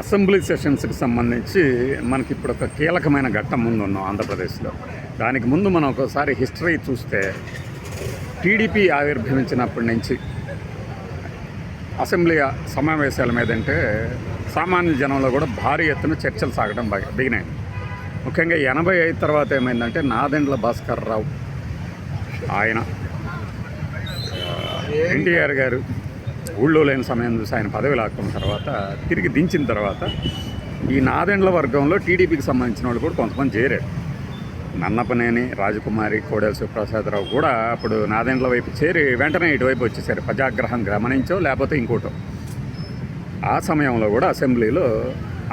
Assembly సెషన్స్కి సంబంధించి మనకి ఇప్పుడు ఒక కీలకమైన ఘట్టం ముందు ఉన్నాం ఆంధ్రప్రదేశ్లో. దానికి ముందు మనం ఒకసారి హిస్టరీ చూస్తే టీడీపీ ఆవిర్భవించినప్పటి నుంచి అసెంబ్లీ సమావేశాల మీద అంటే సామాన్య జనంలో కూడా భారీ ఎత్తున చర్చలు సాగడం బాగా దిగినాయి. ముఖ్యంగా ఎనభై ఐదు తర్వాత ఏమైందంటే నాదెండ్ల భాస్కర్ రావు ఆయన ఎన్టీఆర్ గారు ఊళ్ళో లేని సమయం చూసి ఆయన పదవి లాక్కున్న తర్వాత తిరిగి దించిన తర్వాత ఈ నాదెండ్ల వర్గంలో టీడీపీకి సంబంధించిన వాళ్ళు కూడా కొంతమంది చేరారు. నన్నపనేని రాజకుమారి కోడెల శివప్రసాదరావు కూడా అప్పుడు నాదెండ్ల వైపు చేరి వెంటనే ఇటువైపు వచ్చేసారు. ప్రజాగ్రహం గమనించో లేకపోతే ఇంకోటో. ఆ సమయంలో కూడా అసెంబ్లీలో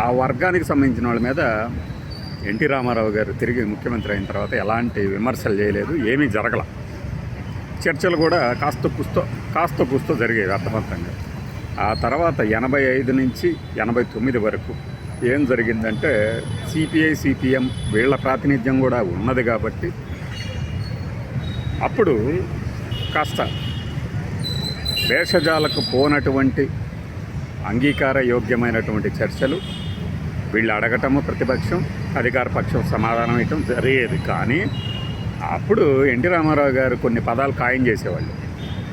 ఆ వర్గానికి సంబంధించిన వాళ్ళ మీద ఎన్టీ రామారావు గారు తిరిగి ముఖ్యమంత్రి అయిన తర్వాత ఎలాంటి విమర్శలు చేయలేదు ఏమీ జరగలేదు చర్చలు కూడా కాస్త కుస్తో కాస్త కుస్తో జరిగేవి అర్థవంతంగా. ఆ తర్వాత ఎనభై ఐదు నుంచి ఎనభై తొమ్మిది వరకు ఏం జరిగిందంటే సిపిఐ సిపిఎం వీళ్ళ ప్రాతినిధ్యం కూడా ఉన్నది కాబట్టి అప్పుడు కాస్త దేశజాలకు పోనటువంటి అంగీకార యోగ్యమైనటువంటి చర్చలు వీళ్ళు అడగటము ప్రతిపక్షం అధికార పక్షం సమాధానం ఇవ్వటం జరిగేది. కానీ అప్పుడు ఎన్టీ రామారావు గారు కొన్ని పదాలు ఖాయం చేసేవాళ్ళు.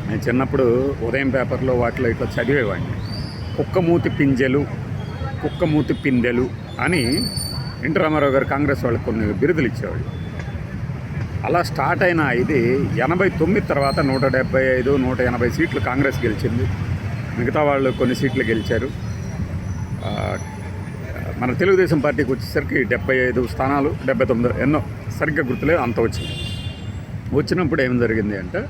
నేను చిన్నప్పుడు ఉదయం పేపర్లో వాటిలో ఇట్లా చదివేవాడిని. కుక్కమూతి పింజలు కుక్కమూతి పిందెలు అని ఎన్టీ రామారావు గారు కాంగ్రెస్ వాళ్ళకి కొన్ని బిరుదులు ఇచ్చేవాళ్ళు. అలా స్టార్ట్ అయిన ఇది ఎనభై తొమ్మిది తర్వాత నూట డెబ్బై ఐదు నూట ఎనభై సీట్లు కాంగ్రెస్ గెలిచింది. మిగతా వాళ్ళు కొన్ని సీట్లు గెలిచారు. మన తెలుగుదేశం పార్టీకి వచ్చేసరికి డెబ్బై ఐదు స్థానాలు డెబ్బై తొమ్మిది ఎన్నో సరిగ్గా గుర్తులేదు అంత వచ్చింది. వచ్చినప్పుడు ఏం జరిగింది అంటే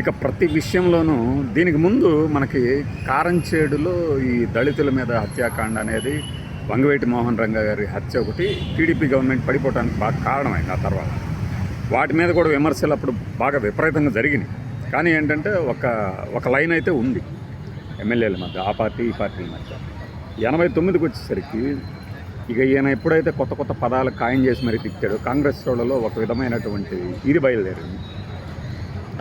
ఇక ప్రతి విషయంలోనూ దీనికి ముందు మనకి కారంచేడులో ఈ దళితుల మీద హత్యాకాండ అనేది వంగవేటి మోహన్ రంగ గారి హత్య ఒకటి టీడీపీ గవర్నమెంట్ పడిపోవడానికి బాగా కారణమైంది ఆ తర్వాత. వాటి మీద కూడా విమర్శలు అప్పుడు బాగా విపరీతంగా జరిగినాయి. కానీ ఏంటంటే ఒక ఒక లైన్ అయితే ఉంది. ఎమ్మెల్యేల మధ్య ఆ పార్టీ ఈ పార్టీల మధ్య. ఎనభై తొమ్మిదికి వచ్చేసరికి ఇక ఈయన ఎప్పుడైతే కొత్త కొత్త పదాలు ఖాయం చేసి మరి తిట్టాడో కాంగ్రెస్ వాళ్ళలో ఒక విధమైనటువంటి ఇది బయలుదేరింది.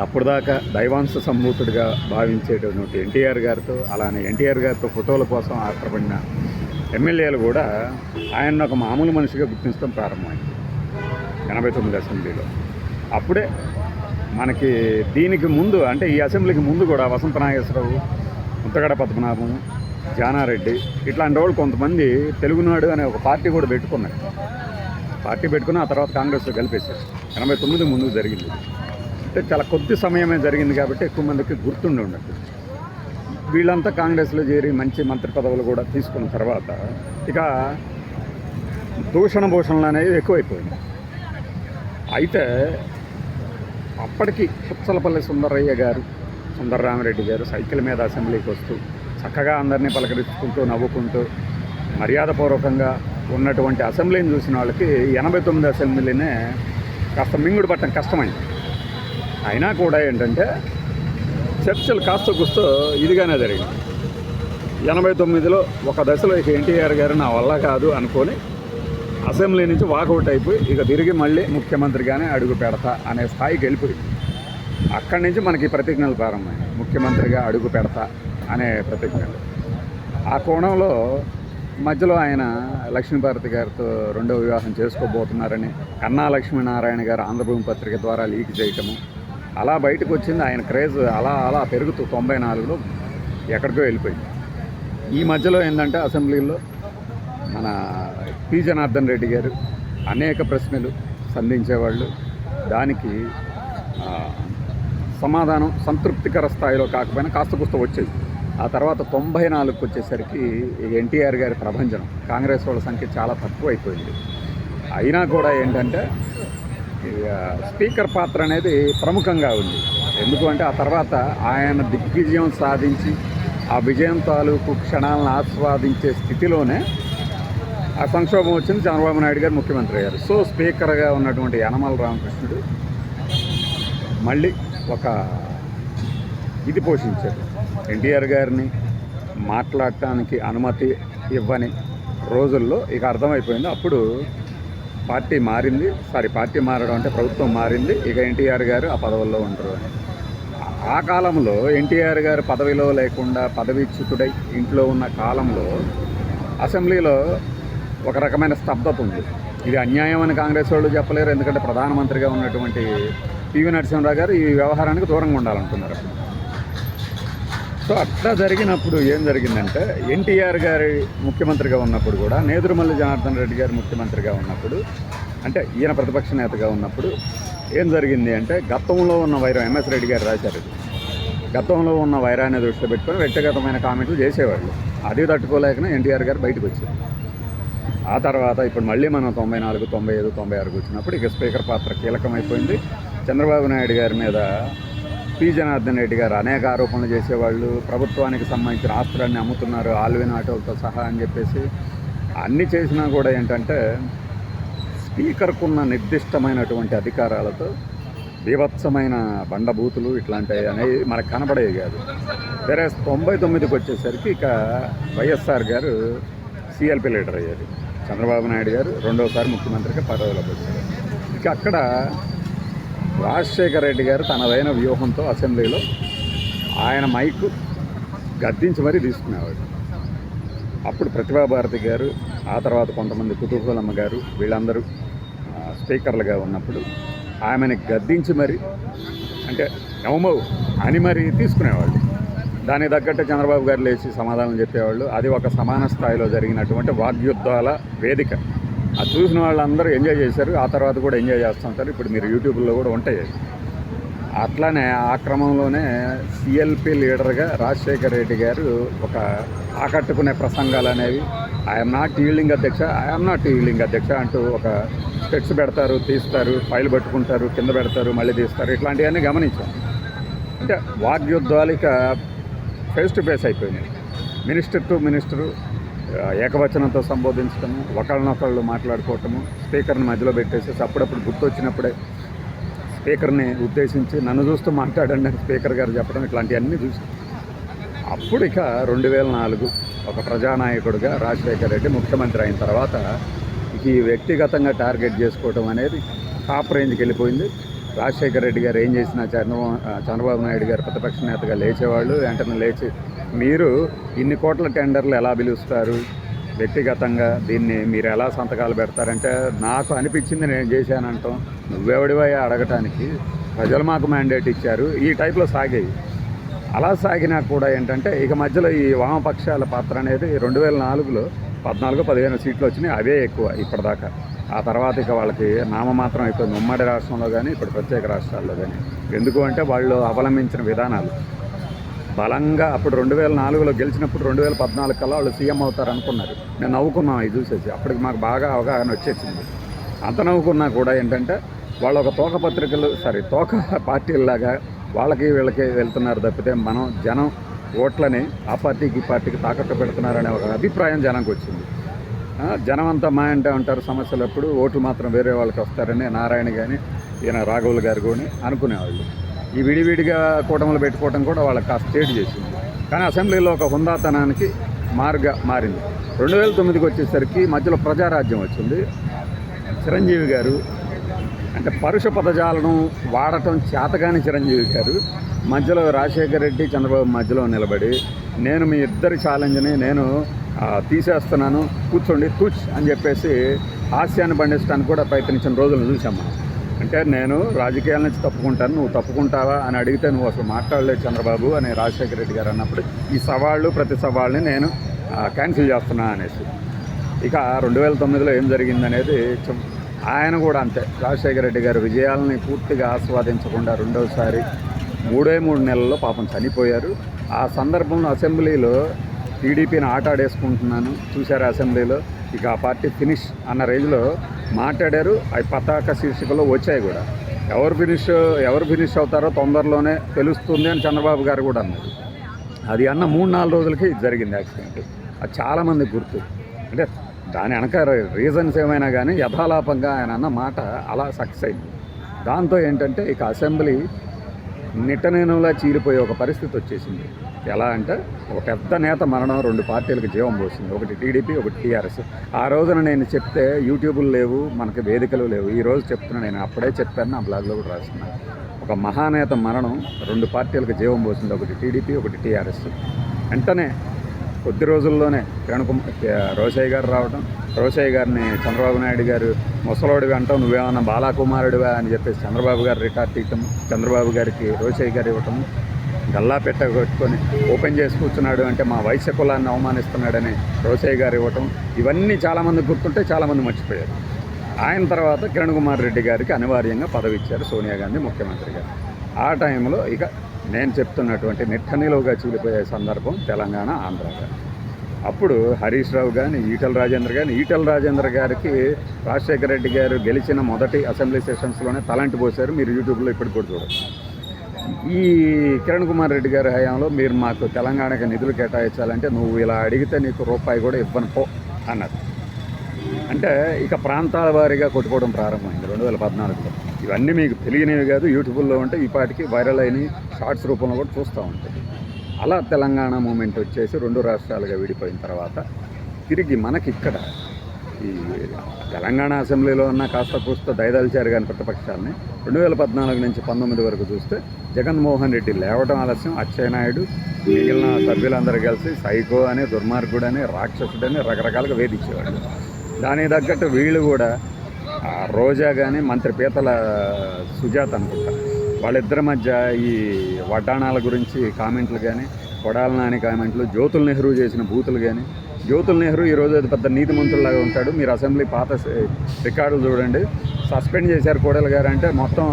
అప్పుడు దాకా దైవాంశ సంభూతుడిగా భావించేటటువంటి ఎన్టీఆర్ గారితో అలానే ఎన్టీఆర్ గారితో ఫోటోల కోసం ఆత్రపడిన ఎమ్మెల్యేలు కూడా ఆయన ఒక మామూలు మనిషిగా గుర్తించడం ప్రారంభమైంది ఎనభై తొమ్మిది అసెంబ్లీలో. అప్పుడే మనకి దీనికి ముందు అంటే ఈ అసెంబ్లీకి ముందు కూడా వసంత నాగేశ్వరరావు ముత్తగడ పద్మనాభం జానారెడ్డి. ఇట్లాంటి వాళ్ళు కొంతమంది తెలుగునాడు అనే ఒక పార్టీ కూడా పెట్టుకున్నారు పార్టీ పెట్టుకుని ఆ తర్వాత కాంగ్రెస్లో కలిపేశారు. ఎనభై తొమ్మిది ముందు జరిగింది. అంటే చాలా కొద్ది సమయమే జరిగింది కాబట్టి ఎక్కువ మందికి గుర్తుండి ఉండదు. వీళ్ళంతా కాంగ్రెస్లో చేరి మంచి మంత్రి పదవులు కూడా తీసుకున్న తర్వాత ఇక దూషణ భూషణలు అనేవి ఎక్కువైపోయింది అయితే అప్పటికి పుచ్చలపల్లి సుందరయ్య గారు సుందరరామరెడ్డి గారు సైకిల్ మీద అసెంబ్లీకి వస్తూ చక్కగా అందరినీ పలకరించుకుంటూ నవ్వుకుంటూ మర్యాదపూర్వకంగా ఉన్నటువంటి అసెంబ్లీని చూసిన వాళ్ళకి ఎనభై తొమ్మిది అసెంబ్లీనే కాస్త మింగుడు పట్టడం కష్టమైంది. అయినా కూడా ఏంటంటే చర్చలు కాస్త కూస్తో ఇదిగానే జరిగింది. ఎనభై తొమ్మిదిలో ఒక దశలో ఇక ఎన్టీఆర్ గారు నా వల్ల కాదు అనుకొని అసెంబ్లీ నుంచి వాకౌట్ అయిపోయి ఇక తిరిగి మళ్ళీ ముఖ్యమంత్రిగానే అడుగు పెడతా అనే స్థాయికి వెళ్ళిపోయింది అక్కడి నుంచి మనకి ప్రతిజ్ఞలు ప్రారంభమైంది ముఖ్యమంత్రిగా అడుగు పెడతా అనే ప్రతిజ్ఞలు ఆ కోణంలో మధ్యలో ఆయన లక్ష్మీభారతి గారితో రెండవ వివాహం చేసుకోబోతున్నారని కన్నా లక్ష్మీనారాయణ గారు ఆంధ్రభూమి పత్రిక ద్వారా లీక్ చేయటము అలా బయటకు వచ్చింది. ఆయన క్రేజ్ అలా అలా పెరుగుతూ తొంభై నాలుగులో ఎక్కడికో వెళ్ళిపోయింది. ఈ మధ్యలో ఏంటంటే అసెంబ్లీలో మన పి. జనార్దన్ రెడ్డి గారు అనేక ప్రశ్నలు సంధించేవాళ్ళు. దానికి సమాధానం సంతృప్తికర స్థాయిలో కాకపోయినా కాస్త పుస్తకం వచ్చేది. ఆ తర్వాత తొంభై నాలుగుకి వచ్చేసరికి ఎన్టీఆర్ గారి ప్రభంజనం. కాంగ్రెస్ వాళ్ళ సంఖ్య చాలా తక్కువ అయిపోయింది అయినా కూడా ఏంటంటే స్పీకర్ పాత్ర అనేది ప్రముఖంగా ఉంది. ఎందుకంటే ఆ తర్వాత ఆయన దిగ్విజయం సాధించి ఆ విజయం తాలూకు క్షణాలను ఆస్వాదించే స్థితిలోనే ఆ సంక్షోభం వచ్చింది చంద్రబాబు నాయుడు గారు ముఖ్యమంత్రి అయ్యారు. సో స్పీకర్గా ఉన్నటువంటి యనమల రామకృష్ణుడు మళ్ళీ ఒక ఇది పోషించారు ఎన్టీఆర్ గారిని మాట్లాడటానికి అనుమతి ఇవ్వని రోజుల్లో ఇక అర్థమైపోయింది. అప్పుడు పార్టీ మారింది. సారీ పార్టీ మారడం అంటే ప్రభుత్వం మారింది. ఇక ఎన్టీఆర్ గారు ఆ పదవుల్లో ఉంటారు అని. ఆ కాలంలో ఎన్టీఆర్ గారు పదవిలో లేకుండా పదవీచ్యుతుడై ఇంట్లో ఉన్న కాలంలో అసెంబ్లీలో ఒక రకమైన స్తబ్దత ఉంది. ఇది అన్యాయం అని కాంగ్రెస్ వాళ్ళు చెప్పలేరు. ఎందుకంటే ప్రధానమంత్రిగా ఉన్నటువంటి పివి నరసింహరావు గారు ఈ వ్యవహారానికి దూరంగా ఉండాలనుకున్నారు సో అట్లా జరిగినప్పుడు ఏం జరిగిందంటే ఎన్టీఆర్ గారి ముఖ్యమంత్రిగా ఉన్నప్పుడు కూడా నేదురుమల్లి జనార్దన్ రెడ్డి గారు ముఖ్యమంత్రిగా ఉన్నప్పుడు అంటే ఈయన ప్రతిపక్ష నేతగా ఉన్నప్పుడు ఏం జరిగింది అంటే గతంలో ఉన్న వైరం ఎంఎస్ రెడ్డి గారు రాశారు గతంలో ఉన్న వైరాన్ని దృష్టిలో పెట్టుకొని వ్యక్తిగతమైన కామెంట్లు చేసేవాళ్ళు. అది తట్టుకోలేకనే ఎన్టీఆర్ గారు బయటకు వచ్చారు. ఆ తర్వాత ఇప్పుడు మళ్ళీ మనం తొంభై నాలుగు తొంభై ఐదు తొంభై ఆరుకు వచ్చినప్పుడు ఇక స్పీకర్ పాత్ర కీలకమైపోయింది. చంద్రబాబు నాయుడు గారి మీద పి. జనార్దన్ రెడ్డి గారు అనేక ఆరోపణలు చేసేవాళ్ళు ప్రభుత్వానికి సంబంధించిన ఆస్తులన్నీ అమ్ముతున్నారు ఆల్విన్ ఆటోలతో సహా అని చెప్పేసి. అన్నీ చేసినా కూడా ఏంటంటే స్పీకర్కున్న నిర్దిష్టమైనటువంటి అధికారాలతో బీభత్సమైన బండబూతులు ఇట్లాంటివి అనేవి మనకు కనబడేవి కాదు. వేరే తొంభై తొమ్మిదికి వచ్చేసరికి ఇక వైఎస్ఆర్ గారు సిఎల్పి లీడర్ అయ్యారు. చంద్రబాబు నాయుడు గారు రెండోసారి ముఖ్యమంత్రిగా పదవిలోకి వచ్చారు. ఇక అక్కడ రాజశేఖర రెడ్డి గారు తనదైన వ్యూహంతో అసెంబ్లీలో ఆయన మైకు గద్దించి మరీ తీసుకునేవాడు అప్పుడు ప్రతిభాభారతి గారు ఆ తర్వాత కొంతమంది కుతూహలమ్మ గారు వీళ్ళందరూ స్పీకర్లుగా ఉన్నప్పుడు ఆమెను గద్దించి మరి అంటే నవమవు అని మరి తీసుకునేవాళ్ళు. దానికి తగ్గట్టు చంద్రబాబు గారు లేచి సమాధానం చెప్పేవాళ్ళు. అది ఒక సమాన స్థాయిలో జరిగినటువంటి వాగ్యుద్ధాల వేదిక. అది చూసిన వాళ్ళందరూ ఎంజాయ్ చేశారు. ఆ తర్వాత కూడా ఎంజాయ్ చేస్తుంటారు ఇప్పుడు మీరు యూట్యూబ్లో కూడా ఉంటాయి అట్లానే ఆ క్రమంలోనే సిఎల్పి లీడర్గా రాజశేఖర్ రెడ్డి గారు ఒక ఆకట్టుకునే ప్రసంగాలు అనేవి ఐఎమ్ నాట్ ఈల్డింగ్ అధ్యక్ష ఐఎమ్ నాట్ ఈల్డింగ్ అధ్యక్ష అంటూ ఒక స్టెప్స్ పెడతారు తీస్తారు ఫైల్ పట్టుకుంటారు కింద పెడతారు మళ్ళీ తీస్తారు. ఇట్లాంటివన్నీ గమనించాం. అంటే వాగ్యుద్ధాలు ఫేస్ టు ఫేస్ అయిపోయినాయి. మినిస్టర్ టు మినిస్టరు ఏకవచనంతో సంబోధించడము ఒకళ్ళనొకళ్ళు మాట్లాడుకోవటము స్పీకర్ని మధ్యలో పెట్టేసి అప్పుడప్పుడు గుర్తొచ్చినప్పుడే స్పీకర్ని ఉద్దేశించి నన్ను చూస్తూ మాట్లాడండి అని స్పీకర్ గారు చెప్పడం ఇట్లాంటివన్నీ చూసి. అప్పుడు ఇక రెండు వేల నాలుగు ఒక ప్రజానాయకుడిగా రాజశేఖర రెడ్డి ముఖ్యమంత్రి అయిన తర్వాత ఈ వ్యక్తిగతంగా టార్గెట్ చేసుకోవడం అనేది టాప్ రేంజ్కి వెళ్ళిపోయింది. రాజశేఖర రెడ్డి గారు ఏం చేసినా చంద్రబాబు చంద్రబాబు నాయుడు గారు ప్రతిపక్ష నేతగా లేచేవాళ్ళు వెంటనే లేచి మీరు ఇన్ని కోట్ల టెండర్లు ఎలా పిలుస్తారు? వ్యక్తిగతంగా దీన్ని మీరు ఎలా సంతకాలు పెడతారంటే నాకు అనిపించింది నేను చేశానంటాం. నువ్వెవడివై అడగటానికి? ప్రజలు మాకు మ్యాండేట్ ఇచ్చారు. ఈ టైప్లో సాగేవి అలా సాగినా కూడా ఏంటంటే ఇక మధ్యలో ఈ వామపక్షాల పాత్ర అనేది రెండు వేల నాలుగులో పద్నాలుగు పదిహేను సీట్లు వచ్చినాయి. అవే ఎక్కువ ఇప్పటిదాకా. ఆ తర్వాత ఇక వాళ్ళకి నామమాత్రం అయిపోయింది ఉమ్మడి రాష్ట్రంలో కానీ ఇప్పుడు ప్రత్యేక రాష్ట్రాల్లో కానీ ఎందుకు అంటే వాళ్ళు అవలంబించిన విధానాలు. బలంగా అప్పుడు రెండు వేల నాలుగులో గెలిచినప్పుడు రెండు వేల పద్నాలుగు కల్లా వాళ్ళు సీఎం అవుతారు అనుకున్నారు నేను నవ్వుకున్నాం ఇది చూసేసి. అప్పటికి మాకు బాగా అవగాహన వచ్చేసింది. అంత నవ్వుకున్నా కూడా ఏంటంటే వాళ్ళు ఒక తోక పత్రికలు సారీ తోక పార్టీలాగా వాళ్ళకి వీళ్ళకి వెళ్తున్నారు తప్పితే మనం జనం ఓట్లని ఆ పార్టీకి ఈ పార్టీకి తాకట్టు పెడుతున్నారనే ఒక అభిప్రాయం జనంకి వచ్చింది జనం అంతా మా అంటే ఉంటారు సమస్యలు అప్పుడు ఓట్లు మాత్రం వేరే వాళ్ళకి వస్తారని నారాయణ కానీ ఈయన రాఘవులు గారు కూడా అనుకునేవాళ్ళు. ఈ విడివిడిగా కూటములు పెట్టుకోవడం కూడా వాళ్ళకి కాస్త స్టేట్ చేసింది. కానీ అసెంబ్లీలో ఒక హుందాతనానికి మార్గ మారింది. రెండు వేల తొమ్మిదికి వచ్చేసరికి మధ్యలో ప్రజారాజ్యం వచ్చింది. చిరంజీవి గారు అంటే పరుష పదజాలను వాడటం చేతగాని చిరంజీవి గారు మధ్యలో రాజశేఖర రెడ్డి చంద్రబాబు మధ్యలో నిలబడి నేను మీ ఇద్దరి ఛాలెంజ్ని నేను తీసేస్తున్నాను కూర్చోండి తుచ్ అని చెప్పేసి హాస్యాన్ని పండించడానికి కూడా ప్రయత్నించిన రోజులు చూసాం మనం. అంటే నేను రాజకీయాల నుంచి తప్పుకుంటాను నువ్వు తప్పుకుంటావా అని అడిగితే నువ్వు అసలు మాట్లాడలేదు చంద్రబాబు అని రాజశేఖర రెడ్డి గారు అన్నప్పుడు ఈ సవాళ్ళు ప్రతి సవాళ్ళని నేను క్యాన్సిల్ చేస్తున్నా అనేసి. ఇక రెండు వేల తొమ్మిదిలో ఏం జరిగిందనేది ఆయన కూడా అంతే. రాజశేఖర రెడ్డి గారు విజయాలని పూర్తిగా ఆస్వాదించకుండా రెండోసారి మూడే మూడు నెలల్లో పాపం చనిపోయారు. ఆ సందర్భంలో అసెంబ్లీలో టీడీపీని ఆట ఆడేసుకుంటున్నాను చూశారు అసెంబ్లీలో? ఇక ఆ పార్టీ ఫినిష్ అన్న రేంజ్లో మాట్లాడారు. అవి పతాక శీర్షికలో వచ్చాయి కూడా. ఎవరు ఫినిష్ ఎవరు ఫినిష్ అవుతారో తొందరలోనే తెలుస్తుంది అని చంద్రబాబు గారు కూడా అన్నారు. అది అన్న మూడు నాలుగు రోజులకి ఇది జరిగింది యాక్సిడెంట్. అది చాలామంది గుర్తు. అంటే దాని వెనక రీజన్స్ ఏమైనా కానీ యథాలాపంగా ఆయన అన్న మాట అలా సక్సెస్ అయింది. దాంతో ఏంటంటే ఇక అసెంబ్లీ నిట్టనేనంలా చీలిపోయే ఒక పరిస్థితి వచ్చేసింది. ఎలా అంటే ఒక పెద్ద నేత మరణం రెండు పార్టీలకు జీవం పోసింది. ఒకటి టీడీపీ ఒకటి టీఆర్ఎస్. ఆ రోజున నేను చెప్తే యూట్యూబులు లేవు మనకి వేదికలు లేవు. ఈ రోజు చెప్తున్నా నేను అప్పుడే చెప్పాను నా బ్లాగ్లో కూడా రాస్తున్నాను ఒక మహానేత మరణం రెండు పార్టీలకు జీవం పోసింది. ఒకటి టీడీపీ ఒకటి టీఆర్ఎస్. వెంటనే కొద్ది రోజుల్లోనే రేణుకుమార్ కుమార్ రోసయ్య గారు రావడం రోసయ్య గారిని చంద్రబాబు నాయుడు గారు ముసలోడివి అంటావు నువ్వేమన్నా బాలాకుమారుడివా అని చెప్పేసి చంద్రబాబు గారు రిటార్ట్ ఇవ్వటం చంద్రబాబు గారికి రోసయ్య గారు ఇవ్వటం గల్లా పెట్ట కొట్టుకొని ఓపెన్ చేసి కూర్చున్నాడు అంటే మా వైశ్య కులాన్ని అవమానిస్తున్నాడని రోసయ్య గారు ఇవ్వటం ఇవన్నీ చాలామంది గుర్తుంటే చాలామంది మర్చిపోయారు. ఆయన తర్వాత కిరణ్ కుమార్ రెడ్డి గారికి అనివార్యంగా పదవి ఇచ్చారు సోనియా గాంధీ ముఖ్యమంత్రి గారు. ఆ టైంలో ఇక నేను చెప్తున్నటువంటి నిట్టనిలువుగా చీలిపోయే సందర్భం తెలంగాణ ఆంధ్ర. గారు అప్పుడు హరీష్ రావు కానీ ఈటల రాజేంద్ర కానీ ఈటల రాజేంద్ర గారికి రాజశేఖర రెడ్డి గారు గెలిచిన మొదటి అసెంబ్లీ సెషన్స్లోనే తలంటి పోశారు. మీరు యూట్యూబ్లో ఇప్పుడు కూడా చూడొచ్చు. ఈ కిరణ్ కుమార్ రెడ్డి గారి హయాంలో మీరు మాకు తెలంగాణకి నిధులు కేటాయించాలంటే నువ్వు ఇలా అడిగితే నీకు రూపాయి కూడా ఇవ్వను పో అన్నారు. అంటే ఇక ప్రాంతాల వారీగా కొట్టుకోవడం ప్రారంభమైంది రెండు వేల పద్నాలుగులో. ఇవన్నీ మీకు తెలియనివి కాదు యూట్యూబ్లో ఉంటే ఈ పాటికి వైరల్ అయిన షార్ట్స్ రూపంలో కూడా చూస్తూ ఉంటాయి అలా తెలంగాణ మూమెంట్ వచ్చేసి రెండు రాష్ట్రాలుగా విడిపోయిన తర్వాత తిరిగి మనకి ఇక్కడ ఈ తెలంగాణ అసెంబ్లీలో ఉన్న కాస్త కూస్త దయదలిచారు కానీ ప్రతిపక్షాలని రెండు వేల పద్నాలుగు నుంచి పంతొమ్మిది వరకు చూస్తే జగన్మోహన్ రెడ్డి లేవటం ఆలస్యం అచ్చెన్నాయుడు మిగిలిన సభ్యులందరూ కలిసి సైకో అని దుర్మార్గుడు అని రాక్షసుడని రకరకాలుగా వేధించేవాడు దానికి తగ్గట్టు వీళ్ళు కూడా రోజా కానీ మంత్రి పీతల సుజాత అనుకుంటారు వాళ్ళిద్దరి మధ్య ఈ వడ్డాణాల గురించి కామెంట్లు కానీ కొడాల నాని కామెంట్లు జ్యోతుల్ నెహ్రూ చేసిన బూతులు కానీ జ్యోతుల్ నెహ్రూ ఈరోజు అది పెద్ద నీతి మంత్రులాగా ఉంటాడు. మీరు అసెంబ్లీ పాత రికార్డులు చూడండి. సస్పెండ్ చేశారు కోడలు గారు అంటే మొత్తం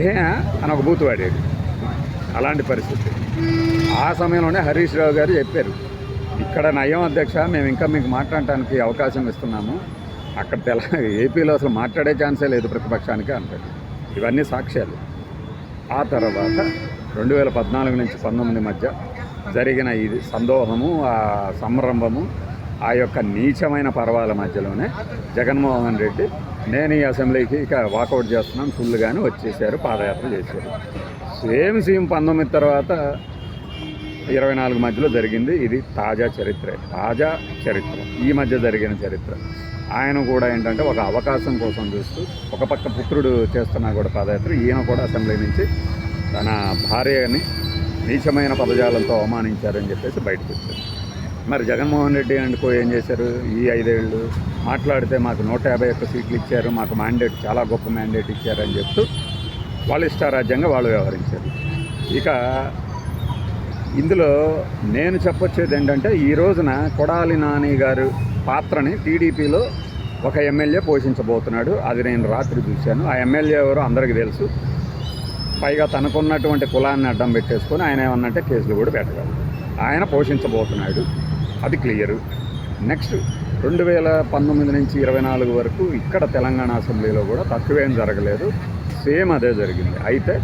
ఏహే అని ఒక బూతు వాడేది. అలాంటి పరిస్థితి. ఆ సమయంలోనే హరీష్ రావు గారు చెప్పారు ఇక్కడ నయం అధ్యక్ష మేము ఇంకా మీకు మాట్లాడటానికి అవకాశం ఇస్తున్నాము. అక్కడ తెల ఏపీలో అసలు మాట్లాడే ఛాన్సే లేదు ప్రతిపక్షానికి అంటారు. ఇవన్నీ సాక్ష్యాలు. ఆ తర్వాత రెండు వేల పద్నాలుగు నుంచి పంతొమ్మిది మధ్య జరిగిన ఇది సందోహము ఆ సంరంభము ఆ యొక్క నీచమైన పర్వాల మధ్యలోనే జగన్మోహన్ రెడ్డి నేను ఈ అసెంబ్లీకి ఇక వాకౌట్ చేస్తున్నాను ఫుల్గానే వచ్చేసారు పాదయాత్ర చేశారు. సేమ్ సీఎం పంతొమ్మిది తర్వాత ఇరవై నాలుగు మధ్యలో జరిగింది ఇది తాజా చరిత్ర తాజా చరిత్ర ఈ మధ్య జరిగిన చరిత్ర. ఆయన కూడా ఏంటంటే ఒక అవకాశం కోసం చూస్తూ ఒక పక్క పుత్రుడు చేస్తున్నా కూడా పాదయాత్ర. ఈయన కూడా అసెంబ్లీ నుంచి తన భార్యని నీచమైన పదజాలంతో అవమానించారని చెప్పేసి బయటకు వచ్చారు. మరి జగన్మోహన్ రెడ్డి అండుకో ఏం చేశారు? ఈ ఐదేళ్ళు మాట్లాడితే మాకు నూట యాభై ఒక్క సీట్లు ఇచ్చారు మాకు మ్యాండేట్ చాలా గొప్ప మ్యాండేట్ ఇచ్చారని చెప్తూ వాళ్ళ ఇష్టారాజ్యంగా వాళ్ళు వ్యవహరించారు. ఇక ఇందులో నేను చెప్పొచ్చేది ఏంటంటే ఈ రోజున కొడాలి నాని గారు పాత్రని టీడీపీలో ఒక ఎమ్మెల్యే పోషించబోతున్నాడు. అది నేను రాత్రి చూశాను. ఆ ఎమ్మెల్యే ఎవరో అందరికీ తెలుసు. పైగా తనకున్నటువంటి కులాన్ని అడ్డం పెట్టేసుకొని ఆయన ఏమన్నంటే కేసులు కూడా పెట్టగలరు ఆయన పోషించబోతున్నాడు. అది క్లియరు. నెక్స్ట్ రెండు వేల పంతొమ్మిది నుంచి ఇరవై నాలుగు వరకు ఇక్కడ తెలంగాణ అసెంబ్లీలో కూడా తక్కువేం జరగలేదు. సేమ్ అదే జరిగింది. అయితే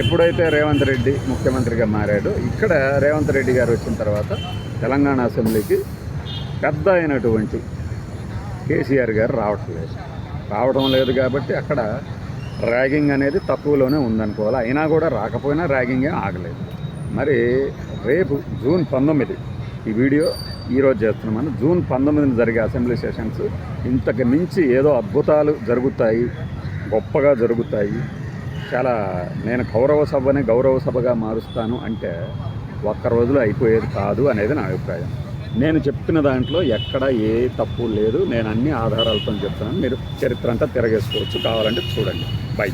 ఎప్పుడైతే రేవంత్ రెడ్డి ముఖ్యమంత్రిగా మారాడో ఇక్కడ రేవంత్ రెడ్డి గారు వచ్చిన తర్వాత తెలంగాణ అసెంబ్లీకి పెద్ద అయినటువంటి కేసీఆర్ గారు రావట్లేదు. రావడం లేదు కాబట్టి అక్కడ ర్యాగింగ్ అనేది తక్కువలోనే ఉందనుకోవాలి. అయినా కూడా రాకపోయినా ర్యాగింగ్ ఏం ఆగలేదు. మరి రేపు జూన్ పంతొమ్మిది ఈ వీడియో ఈరోజు చేస్తున్నామని జూన్ పంతొమ్మిదిన జరిగే అసెంబ్లీ సెషన్స్ ఇంతకు మించి ఏదో అద్భుతాలు జరుగుతాయి గొప్పగా జరుగుతాయి. చాలా నేను గౌరవ సభని గౌరవ సభగా మారుస్తాను అంటే ఒక్క రోజులో అయిపోయేది కాదు అనేది నా అభిప్రాయం. నేను చెప్పిన దాంట్లో ఎక్కడ ఏ తప్పు లేదు. నేను అన్ని ఆధారాలతో చెప్తున్నాను. మీరు చరిత్ర అంతా తిరగేసుకోవచ్చు. కావాలంటే చూడండి. బై